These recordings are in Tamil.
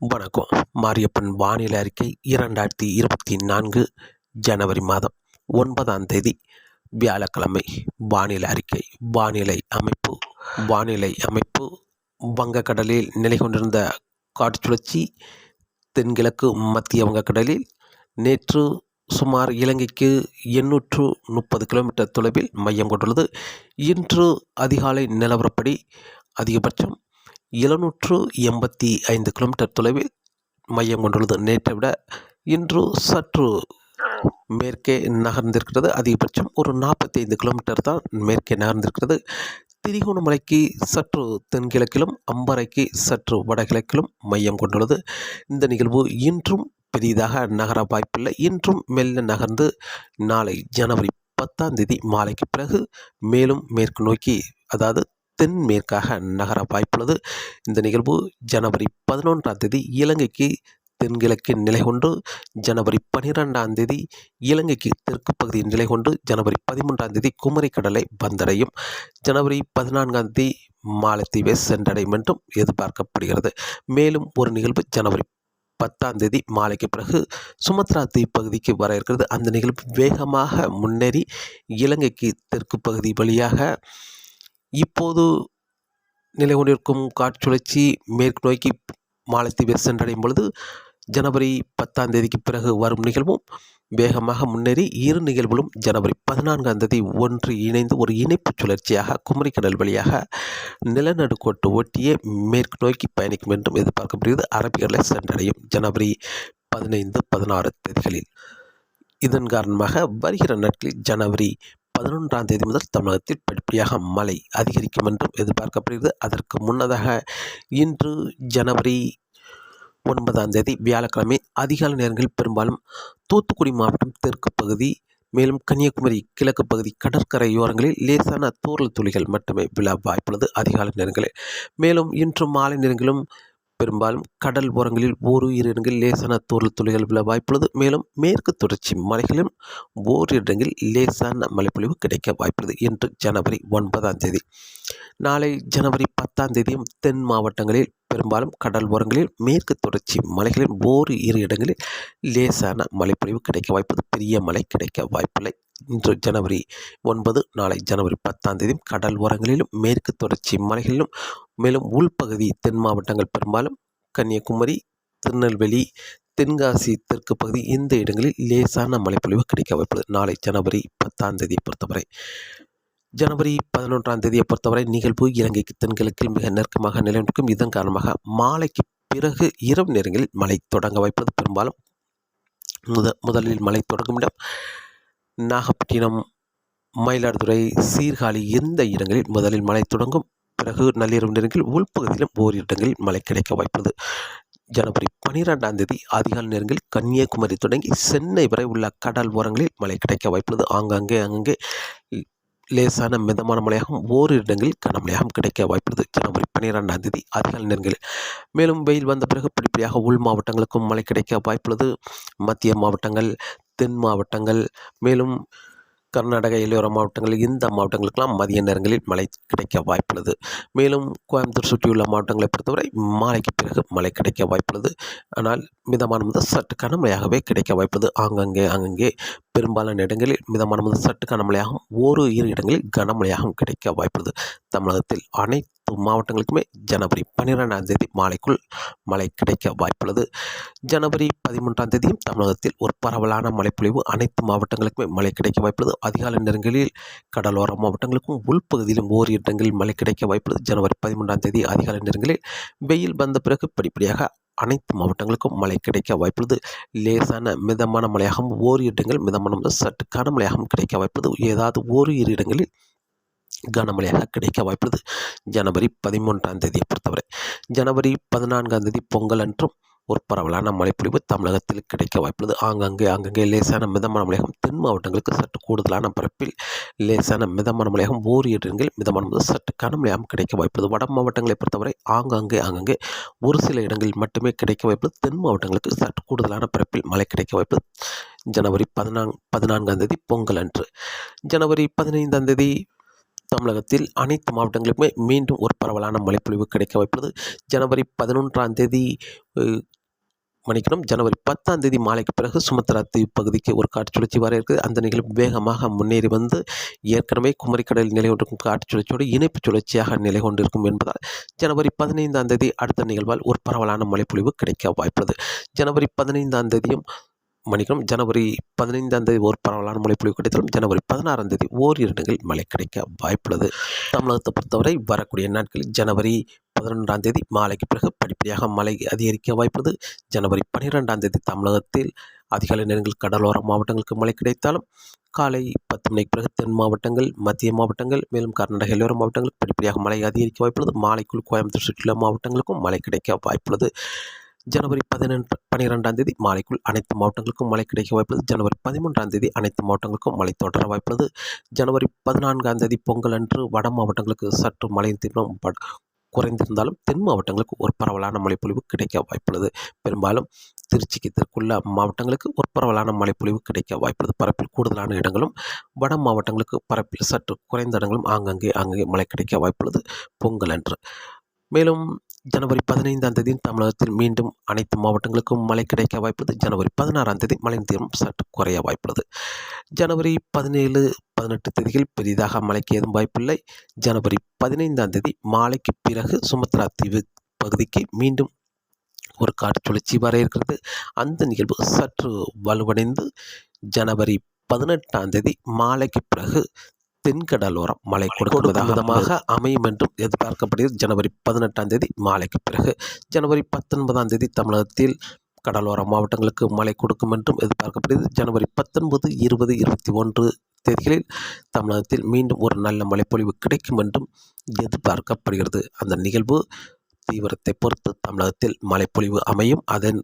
வணக்கம். மாரியப்பன் வானிலை அறிக்கை இரண்டாயிரத்தி இருபத்தி நான்கு ஜனவரி மாதம் ஒன்பதாம் தேதி வியாழக்கிழமை. வானிலை அறிக்கை வானிலை அமைப்பு வானிலை அமைப்பு. வங்கக்கடலில் நிலை கொண்டிருந்த காற்றுச்சுழற்சி தென்கிழக்கு மத்திய வங்கக்கடலில் நேற்று சுமார் இலங்கைக்கு எண்ணூற்று முப்பது கிலோமீட்டர் தொலைவில் மையம் கொண்டுள்ளது. இன்று அதிகாலை நிலவரப்படி அதிகபட்சம் எழுநூற்று எண்பத்தி ஐந்து கிலோமீட்டர் தொலைவில் மையம் கொண்டுள்ளது. நேற்றை விட இன்று சற்று மேற்கே நகர்ந்திருக்கிறது. அதிகபட்சம் ஒரு நாற்பத்தி ஐந்து கிலோமீட்டர் தான் மேற்கே நகர்ந்திருக்கிறது. திரிகோணமலைக்கு சற்று தென்கிழக்கிலும் அம்பரைக்கு சற்று வடகிழக்கிலும் மையம் கொண்டுள்ளது. இந்த நிகழ்வு இன்றும் பெரிதாக நகர வாய்ப்பில்லை. இன்றும் மெல்ல நகர்ந்து நாளை ஜனவரி பத்தாம் தேதி மாலைக்கு பிறகு மேலும் மேற்கு நோக்கி அதாவது தென்மேற்காக நகர வாய்ப்புள்ளது. இந்த நிகழ்வு ஜனவரி பதினொன்றாம் தேதி இலங்கைக்கு தென்கிழக்கின் நிலை கொண்டு ஜனவரி பனிரெண்டாம் தேதி இலங்கைக்கு தெற்கு பகுதியின் நிலை கொண்டு ஜனவரி பதிமூன்றாம் தேதி குமரிக்கடலை வந்தடையும். ஜனவரி பதினான்காம் தேதி மாலத்தீவை சென்றடையும் என்றும் எதிர்பார்க்கப்படுகிறது. மேலும் ஒரு நிகழ்வு ஜனவரி பத்தாம் தேதி மாலைக்கு பிறகு சுமத்ரா தீப் பகுதிக்கு வர இருக்கிறது. அந்த நிகழ்வு வேகமாக முன்னேறி இலங்கைக்கு தெற்கு பகுதி வழியாக இப்போது நிலை கொண்டிருக்கும் காற்றுழற்சி மேற்கு நோக்கி மாலத்தீவை சென்றடையும் பொழுது ஜனவரி பத்தாம் தேதிக்கு பிறகு வரும் நிகழ்வும் வேகமாக முன்னேறி இரு நிகழ்வுகளும் ஜனவரி பதினான்காம் தேதி ஒன்று இணைந்து ஒரு இணைப்பு சுழற்சியாக குமரிக்கடல் வழியாக நிலநடுக்கோட்டு ஒட்டிய மேற்கு நோக்கி பயணிக்கும் என்றும் எதிர்பார்க்கப்படுகிறது. அரபிக்கடலை சென்றடையும் ஜனவரி பதினைந்து பதினாறு தேதிகளில். இதன் காரணமாக வருகிற நாட்களில் ஜனவரி பதினொன்றாம் தேதி முதல் தமிழகத்தில் படிப்படியாக மழை அதிகரிக்கும் என்றும் எதிர்பார்க்கப்படுகிறது. அதற்கு முன்னதாக இன்று ஜனவரி ஒன்பதாம் தேதி வியாழக்கிழமை அதிகாலை நேரங்களில் பெரும்பாலும் தூத்துக்குடி மாவட்டம் தெற்கு பகுதி மேலும் கன்னியாகுமரி கிழக்கு பகுதி கடற்கரையோரங்களில் லேசான தூரல் துளிகள் மட்டுமே விழ வாய்ப்புள்ளது அதிகாலை நேரங்களில். மேலும் இன்று மாலை நேரங்களும் பெரும்பாலும் கடல் ஓரங்களில் இரு இடங்களில் லேசான தூரல் துளிகள் விழ வாய்ப்புள்ளது. மேலும் மேற்கு தொடர்ச்சி மலைகளிலும் ஓரிரு இடங்களில் லேசான மழைப்பொழிவு கிடைக்க வாய்ப்புள்ளது இன்று ஜனவரி ஒன்பதாம் தேதி. நாளை ஜனவரி பத்தாம் தேதியும் தென் மாவட்டங்களில் பெரும்பாலும் கடல் ஓரங்களில் மேற்கு தொடர்ச்சி மலைகளில் ஓரு இரு இடங்களில் லேசான மழைப்பொழிவு கிடைக்க வாய்ப்பது பெரிய மழை கிடைக்க வாய்ப்பில்லை. இன்று ஜனவரி ஒன்பது நாளை ஜனவரி பத்தாம் தேதியும் கடல் ஓரங்களிலும் மேற்கு தொடர்ச்சி மலைகளிலும் மேலும் உள்பகுதி தென் மாவட்டங்கள் பெரும்பாலும் கன்னியாகுமரி திருநெல்வேலி தென்காசி தெற்கு பகுதி இந்த இடங்களில் லேசான மழைப்பொழிவு கிடைக்க வாய்ப்புள்ளது. நாளை ஜனவரி பத்தாம் தேதியை பொறுத்தவரை ஜனவரி பதினொன்றாம் தேதியை பொறுத்தவரை நிகழ்வு இலங்கைக்கு தென்கிழக்கில் மிக நெருக்கமாக நிலைநிற்கும் இதன் காரணமாக மாலைக்கு பிறகு இரவு நேரங்களில் மழை தொடங்க வைப்பது பெரும்பாலும் முத முதலில் மழை தொடங்கும் இடம் நாகப்பட்டினம் மயிலாடுதுறை சீர்காழி இந்த இடங்களில் முதலில் மழை தொடங்கும்? பிறகு நள்ளிரவு நேரங்களில் உள்பகுதியிலும் ஓரிரு இடங்களில் மழை கிடைக்க வாய்ப்புள்ளது. ஜனவரி பனிரெண்டாம் தேதி அதிகாலை நேரங்களில் கன்னியாகுமரி தொடங்கி சென்னை வரை உள்ள கடல் ஓரங்களில் மழை கிடைக்க வாய்ப்புள்ளது. ஆங்காங்கே அங்கங்கே லேசான மிதமான மழையாகவும் ஓரிரு இடங்களில் கனமழையாகவும் கிடைக்க வாய்ப்புள்ளது. ஜனவரி பன்னிரெண்டாம் தேதி அதிகாலை நேரங்களில் மேலும் வெயில் வந்த பிறகு படிப்படியாக உள் மாவட்டங்களுக்கும் மழை கிடைக்க வாய்ப்புள்ளது. மத்திய மாவட்டங்கள் தென் மாவட்டங்கள் மேலும் கர்நாடக எல்லையோர மாவட்டங்கள் இந்த மாவட்டங்களுக்கெல்லாம் மதிய நேரங்களில் மழை கிடைக்க வாய்ப்புள்ளது. மேலும் கோயம்புத்தூர் சுற்றியுள்ள மாவட்டங்களை பொறுத்தவரை மாலைக்கு பிறகு மழை கிடைக்க வாய்ப்புள்ளது. ஆனால் மிதமான முதல் சற்று கனமழையாகவே கிடைக்க வாய்ப்புள்ளது. ஆங்கங்கே அங்கங்கே பெரும்பாலான இடங்களில் மிதமான முதல் சற்று கனமழையாகவும் ஒரு இரு இடங்களில் கனமழையாகவும் கிடைக்க வாய்ப்புள்ளது. தமிழகத்தில் அனைத்து மாவட்டங்களுக்குமே ஜனவரி பன்னிரெண்டாம் தேதி மாலைக்குள் மழை கிடைக்க வாய்ப்புள்ளது. ஜனவரி பதிமூன்றாம் தேதியும் தமிழகத்தில் ஒரு பரவலான மழைப்பொழிவு அனைத்து மாவட்டங்களுக்குமே மழை கிடைக்க வாய்ப்புள்ளது. அதிகாலை நேரங்களில் கடலோர மாவட்டங்களுக்கும் உள்பகுதியிலும் ஓரிரு இடங்களில் மழை கிடைக்க வாய்ப்புள்ளது. ஜனவரி பதிமூன்றாம் தேதி அதிகாலை நேரங்களில் வெயில் வந்த பிறகு படிப்படியாக அனைத்து மாவட்டங்களுக்கும் மழை கிடைக்க வாய்ப்புள்ளது. லேசான மிதமான மழையாகவும் ஓரிரு இடங்கள் மிதமான சற்று கனமழையாகவும் கிடைக்க வாய்ப்புள்ளது. ஏதாவது ஓரிரு இரு இடங்களில் கனமழையாக கிடைக்க வாய்ப்புள்ளது. ஜனவரி பதிமூன்றாம் தேதியை பொறுத்தவரை. ஜனவரி பதினான்காம் தேதி பொங்கல் அன்றும் ஒரு பரவலான மழைப்பொழிவு தமிழகத்தில் கிடைக்க வாய்ப்புள்ளது. ஆங்காங்கே ஆங்காங்கே லேசான மிதமான மழையாகவும் தென் மாவட்டங்களுக்கு சற்று கூடுதலான பரப்பில் லேசான மிதமான மழையாகவும் ஓர் இடங்களில் மிதமான முதல் சற்று கனமழையாகவும் கிடைக்க வாய்ப்புள்ளது. வட மாவட்டங்களை பொறுத்தவரை ஆங்காங்கே ஆங்காங்கே ஒரு சில இடங்களில் மட்டுமே கிடைக்க வாய்ப்புள்ளது. தென் மாவட்டங்களுக்கு சற்று கூடுதலான பரப்பில் மழை கிடைக்க வாய்ப்புள்ளது. ஜனவரி பதினாங் பதினான்காம் தேதி பொங்கல் அன்று. ஜனவரி பதினைந்தாம் தேதி தமிழகத்தில் அனைத்து மாவட்டங்களுக்குமே மீண்டும் ஒரு பரவலான மழைப்பொழிவு கிடைக்க வாய்ப்புள்ளது ஜனவரி பதினொன்றாம் தேதி மணிக்கணும் ஜனவரி பத்தாம் தேதி மாலைக்கு பிறகு சுமத்ரா தீவு பகுதிக்கு ஒரு காற்று சுழற்சி வர இருக்குது. அந்த நிகழ்வு வேகமாக முன்னேறி வந்து ஏற்கனவே குமரிக்கடலில் நிலை கொண்டிருக்கும் காற்று சுழற்சியோடு இணைப்பு சுழற்சியாக நிலை கொண்டிருக்கும் என்பதால் ஜனவரி பதினைந்தாம் தேதி அடுத்த நிகழ்வால் ஒரு பரவலான மழைப்பொழிவு கிடைக்க வாய்ப்புள்ளது ஜனவரி பதினைந்தாம் தேதியும் மன்னிக்கணும். ஜனவரி பதினைந்தாம் தேதி ஒரு பரவலான மழைப்பொழிவு கிடைத்தாலும் ஜனவரி பதினாறாம் தேதி ஓரிரு இடங்களில் மழை கிடைக்க வாய்ப்புள்ளது. தமிழகத்தை பொறுத்தவரை வரக்கூடிய நாட்களில் ஜனவரி பதினொன்றாம் தேதி மாலைக்கு பிறகு படிப்படியாக மழை அதிகரிக்க வாய்ப்புள்ளது. ஜனவரி பன்னிரெண்டாம் தேதி தமிழகத்தில் அதிகாலை நேரங்கள் கடலோர மாவட்டங்களுக்கு மழை கிடைத்தாலும் காலை பத்து மணிக்கு பிறகு தென் மாவட்டங்கள் மத்திய மாவட்டங்கள் மேலும் கர்நாடக எல்லோர மாவட்டங்களுக்கு படிப்படியாக மழை அதிகரிக்க வாய்ப்புள்ளது. மாலைக்குள் கோயம்புத்தூர் சுற்றுலா மாவட்டங்களுக்கும் மழை கிடைக்க வாய்ப்புள்ளது. ஜனவரி பதினெண்டு பன்னிரெண்டாம் தேதி மாலைக்குள் அனைத்து மாவட்டங்களுக்கும் மழை கிடைக்க வாய்ப்புள்ளது. ஜனவரி பதிமூன்றாம் தேதி அனைத்து மாவட்டங்களுக்கும் மழை தொடர வாய்ப்புள்ளது. ஜனவரி பதினான்காம் தேதி பொங்கல் அன்று வட மாவட்டங்களுக்கு சற்று மழையின் தீவிரம் குறைந்திருந்தாலும் தென் மாவட்டங்களுக்கு ஒரு பரவலான மழைப்பொழிவு கிடைக்க வாய்ப்புள்ளது. பெரும்பாலும் திருச்சிக்கு தெற்குள்ள மாவட்டங்களுக்கு ஒரு பரவலான மழைப்பொழிவு கிடைக்க வாய்ப்புள்ளது. பரப்பில் கூடுதலான இடங்களும் வட மாவட்டங்களுக்கு பரப்பில் சற்று குறைந்த இடங்களும் ஆங்கங்கே ஆங்காங்கே மழை கிடைக்க வாய்ப்புள்ளது. பொங்கல் அன்று. மேலும் ஜனவரி பதினைந்தாம் தேதி தமிழகத்தில் மீண்டும் அனைத்து மாவட்டங்களுக்கும் மழை கிடைக்க வாய்ப்புள்ளது. ஜனவரி பதினாறாம் தேதி மழை தீவிரம் சற்று குறைய வாய்ப்புள்ளது. ஜனவரி பதினேழு பதினெட்டு தேதிகள் பெரிதாக மழைக்கு ஏதும் வாய்ப்பில்லை. ஜனவரி பதினைந்தாம் தேதி மாலைக்கு பிறகு சுமத்ரா தீவு பகுதிக்கு மீண்டும் ஒரு காற்று சுழற்சி வர இருக்கிறது. அந்த நிகழ்வு சற்று வலுவடைந்து ஜனவரி பதினெட்டாம் தேதி மாலைக்கு பிறகு தென்கடலோரம் மழை கொடுக்கும் விதமாக அமையும் என்றும் எதிர்பார்க்கப்படுகிறது. ஜனவரி பதினெட்டாம் தேதி மாலைக்கு பிறகு ஜனவரி பத்தொன்பதாம் தேதி தமிழகத்தில் கடலோர மாவட்டங்களுக்கு மழை கொடுக்கும் என்றும் எதிர்பார்க்கப்படுகிறது. ஜனவரி பத்தொன்பது இருபது இருபத்தி ஒன்று தேதிகளில் தமிழகத்தில் மீண்டும் ஒரு நல்ல மழைப்பொழிவு கிடைக்கும் என்றும் எதிர்பார்க்கப்படுகிறது. அந்த நிகழ்வு தீவிரத்தை பொறுத்து தமிழகத்தில் மழைப்பொழிவு அமையும். அதன்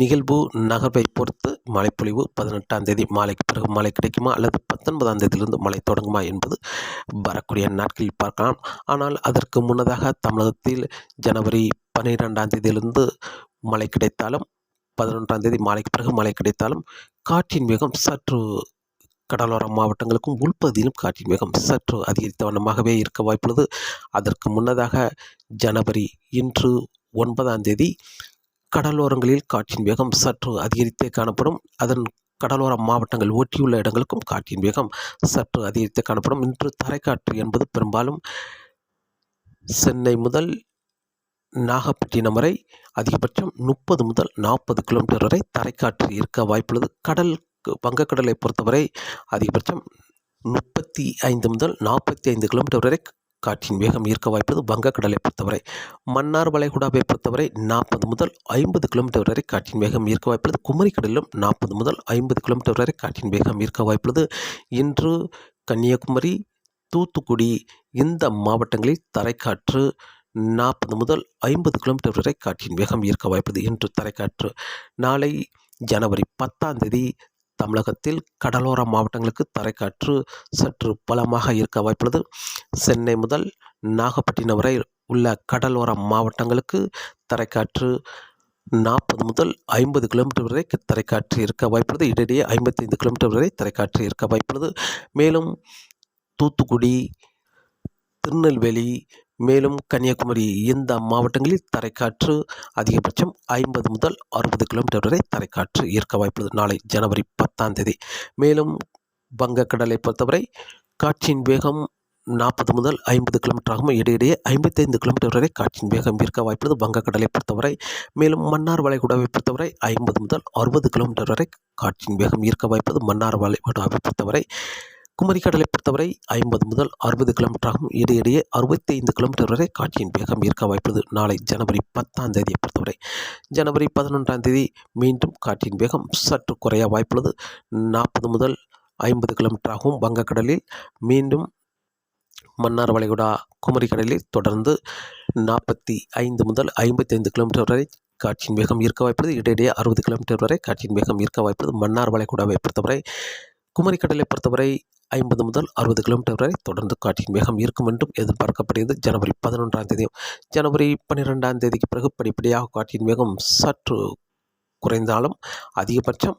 நிகழ்வு நகர்வை பொறுத்து மழைப்பொழிவு பதினெட்டாம் தேதி மாலைக்கு பிறகு மழை கிடைக்குமா அல்லது பத்தொன்பதாம் தேதியிலிருந்து மழை தொடங்குமா என்பது வரக்கூடிய நாட்களில் பார்க்கலாம். ஆனால் அதற்கு முன்னதாக தமிழகத்தில் ஜனவரி பன்னிரெண்டாம் தேதியிலிருந்து மழை கிடைத்தாலும் பதினொன்றாம் தேதி மாலைக்கு பிறகு மழை கிடைத்தாலும் காற்றின் வேகம் சற்று கடலோர மாவட்டங்களுக்கும் உள்பகுதியிலும் காற்றின் வேகம் சற்று அதிகரித்த வண்ணமாகவே இருக்க வாய்ப்புள்ளது. அதற்கு முன்னதாக ஜனவரி இன்று ஒன்பதாம் தேதி கடலோரங்களில் காற்றின் வேகம் சற்று அதிகரித்தே காணப்படும். அதன் கடலோர மாவட்டங்கள் ஒட்டியுள்ள இடங்களுக்கும் காற்றின் வேகம் சற்று அதிகரித்தே காணப்படும். இன்று தரைக்காற்று என்பது பெரும்பாலும் சென்னை முதல் நாகப்பட்டினம் வரை அதிகபட்சம் முப்பது முதல் நாற்பது கிலோமீட்டர் வரை தரைக்காற்று இருக்க வாய்ப்புள்ளது. கடல் வங்கக்கடலை பொறுத்தவரை அதிகபட்சம் முப்பத்தி ஐந்து முதல் நாற்பத்தி ஐந்து கிலோமீட்டர் வரை காற்றின் வேகம் ஈர்க்க வாய்ப்பது வங்கக்கடலை பொறுத்தவரை மன்னார் வளைகுடாவை பொறுத்தவரை நாற்பது முதல் ஐம்பது கிலோமீட்டர் வரை காற்றின் வேகம் ஈர்க்க வாய்ப்புள்ளது குமரிக்கடலிலும் நாற்பது முதல் ஐம்பது கிலோமீட்டர் வரை காற்றின் வேகம் ஈர்க்க வாய்ப்புள்ளது. இன்று கன்னியாகுமரி தூத்துக்குடி இந்த மாவட்டங்களில் தரைக்காற்று நாற்பது முதல் ஐம்பது கிலோமீட்டர் வரை காற்றின் வேகம் ஈர்க்க வாய்ப்புள்ளது இன்று தரைக்காற்று நாளை ஜனவரி பத்தாம் தேதி தமிழகத்தில் கடலோர மாவட்டங்களுக்கு தரைக்காற்று சற்று பலமாக இருக்க வாய்ப்புள்ளது. சென்னை முதல் நாகப்பட்டினம் வரை உள்ள கடலோர மாவட்டங்களுக்கு தரைக்காற்று நாற்பது முதல் ஐம்பது கிலோமீட்டர் வரை தரைக்காற்று இருக்க வாய்ப்புள்ளது. இடையிடையே ஐம்பத்தைந்து கிலோமீட்டர் வரை தரைக்காற்று இருக்க வாய்ப்புள்ளது. மேலும் தூத்துக்குடி திருநெல்வேலி மேலும் கன்னியாகுமரி இந்த மாவட்டங்களில் தரைக்காற்று அதிகபட்சம் ஐம்பது முதல் அறுபது கிலோமீட்டர் வரை தரைக்காற்று ஈர்க்க வாய்ப்புள்ளது. நாளை ஜனவரி பத்தாம் தேதி. மேலும் வங்கக்கடலை பொறுத்தவரை காற்றின் வேகம் நாற்பது முதல் ஐம்பது கிலோமீட்டர் ஆகும் இடையிடையே ஐம்பத்தைந்து கிலோமீட்டர் வரை காற்றின் வேகம் ஈர்க்க வாய்ப்புள்ளது. வங்கக்கடலை பொறுத்தவரை மேலும் மன்னார் வளைகுடாவை பொறுத்தவரை ஐம்பது முதல் அறுபது கிலோமீட்டர் வரை காற்றின் வேகம் ஈர்க்க வாய்ப்புள்ளது. மன்னார் வளைகுடாவை பொறுத்தவரை குமரிக்கடலை பொறுத்தவரை ஐம்பது முதல் அறுபது கிலோமீட்டர் ஆகும் இடையிடையே அறுபத்தி ஐந்து கிலோமீட்டர் வரை காட்சியின் வேகம் இருக்க வாய்ப்புள்ளது. நாளை ஜனவரி பத்தாம் தேதியை பொறுத்தவரை ஜனவரி பதினொன்றாம் தேதி மீண்டும் காற்றின் வேகம் சற்று குறைய வாய்ப்புள்ளது. நாற்பது முதல் ஐம்பது கிலோமீட்டர் ஆகும் வங்கக்கடலில். மீண்டும் மன்னார் வளைகுடா குமரிக்கடலில் தொடர்ந்து நாற்பத்தி ஐந்து முதல் ஐம்பத்தைந்து கிலோமீட்டர் வரை காற்றின் வேகம் இருக்க வாய்ப்புள்ளது. இடையிடையே அறுபது கிலோமீட்டர் வரை காற்றின் வேகம் இருக்க வாய்ப்புள்ளது. மன்னார் வளைகுடாவை பொறுத்தவரை குமரிக்கடலை பொறுத்தவரை ஐம்பது முதல் அறுபது கிலோமீட்டர் வரை தொடர்ந்து காற்றின் வேகம் இருக்கும் என்றும் எதிர்பார்க்கப்படுகிறது. ஜனவரி பதினொன்றாம் தேதியும் ஜனவரி பன்னிரெண்டாம் தேதிக்கு பிறகு படிப்படியாக காற்றின் வேகம் சற்று குறைந்தாலும் அதிகபட்சம்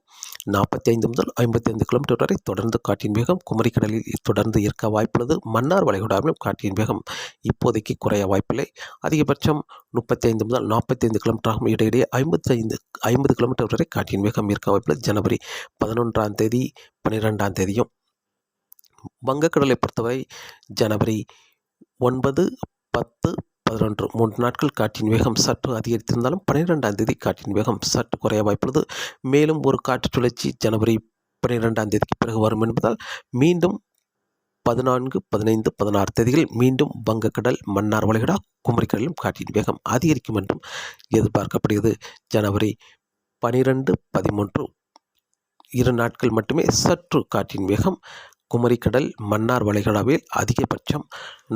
நாற்பத்தி ஐந்து முதல் ஐம்பத்தி ஐந்து கிலோமீட்டர் வரை தொடர்ந்து காற்றின் வேகம் குமரிக்கடலில் தொடர்ந்து இருக்க வாய்ப்புள்ளது. மன்னார் வளைகுடாவிலும் காற்றின் வேகம் இப்போதைக்கு குறைய வாய்ப்பில்லை. அதிகபட்சம் முப்பத்தி ஐந்து முதல் நாற்பத்தி ஐந்து கிலோமீட்டர் ஆகும் இடையிடையே ஐம்பத்தி ஐந்து ஐம்பது கிலோமீட்டர் வரை காற்றின் வேகம் இருக்க வாய்ப்புள்ளது ஜனவரி பதினொன்றாம் தேதி பன்னிரெண்டாம் தேதியும் வங்கக்கடலை பொறுத்தவரை ஜனவரி ஒன்பது பத்து பதினொன்று மூன்று நாட்கள் காற்றின் வேகம் சற்று அதிகரித்திருந்தாலும் பன்னிரெண்டாம் தேதி காற்றின் வேகம் சற்று குறைய வாய்ப்புள்ளது. மேலும் ஒரு காற்று சுழற்சி ஜனவரி பன்னிரெண்டாம் தேதிக்கு பிறகு வரும் என்பதால் மீண்டும் பதினான்கு பதினைந்து பதினாறு தேதிகளில் மீண்டும் வங்கக்கடல் மன்னார் வளைகுடா குமரிக்கடலும் காற்றின் வேகம் அதிகரிக்கும் என்றும் எதிர்பார்க்கப்படுகிறது. ஜனவரி பனிரெண்டு பதிமூன்று இரு நாட்கள் மட்டுமே சற்று காற்றின் வேகம் குமரிக்கடல் மன்னார் வளைகுடாவில் அதிகபட்சம்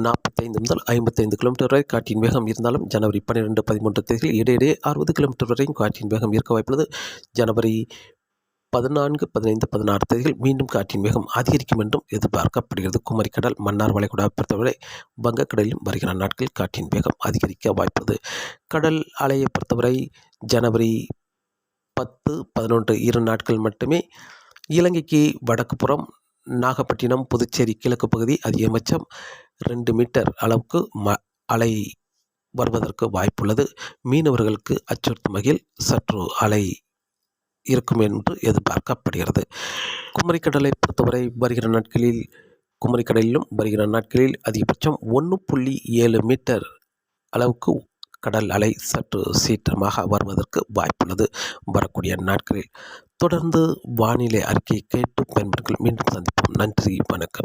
நாற்பத்தைந்து முதல் ஐம்பத்தைந்து கிலோமீட்டர் வரை காற்றின் வேகம் இருந்தாலும் ஜனவரி பன்னிரெண்டு பதிமூன்று தேதியில் இடையிடையே அறுபது கிலோமீட்டர் வரையும் காற்றின் வேகம் இருக்க வாய்ப்புள்ளது. ஜனவரி பதினான்கு பதினைந்து பதினாறு தேதிகள் மீண்டும் காற்றின் வேகம் அதிகரிக்கும் என்றும் எதிர்பார்க்கப்படுகிறது. குமரிக்கடல் மன்னார் வளைகுடா பொறுத்தவரை வங்கக்கடலிலும் வருகிற நாட்களில் காற்றின் வேகம் அதிகரிக்க வாய்ப்புள்ளது. கடல் அலையை பொறுத்தவரை ஜனவரி பத்து பதினொன்று இரு நாட்கள் மட்டுமே இலங்கைக்கு வடக்கு புறம் நாகப்பட்டினம் புதுச்சேரி கிழக்கு பகுதி அதிகபட்சம் ரெண்டு மீட்டர் அளவுக்கு ம அலை வருவதற்கு வாய்ப்புள்ளது. மீனவர்களுக்கு அச்சுறுத்தும் வகையில் சற்று அலை இருக்கும் என்று எதிர்பார்க்கப்படுகிறது. குமரிக்கடலை பொறுத்தவரை வருகிற நாட்களில் குமரிக்கடலிலும் வருகிற நாட்களில் அதிகபட்சம் ஒன்று புள்ளி ஏழு மீட்டர் அளவுக்கு கடல் அலை சற்று சீற்றமாக வருவதற்கு வாய்ப்புள்ளது. வரக்கூடிய நாட்களில் தொடர்ந்து வானிலை அறிக்கையை கேட்டு பயன்படுங்கள் மீண்டும் சந்திப்போம். நன்றி. வணக்கம்.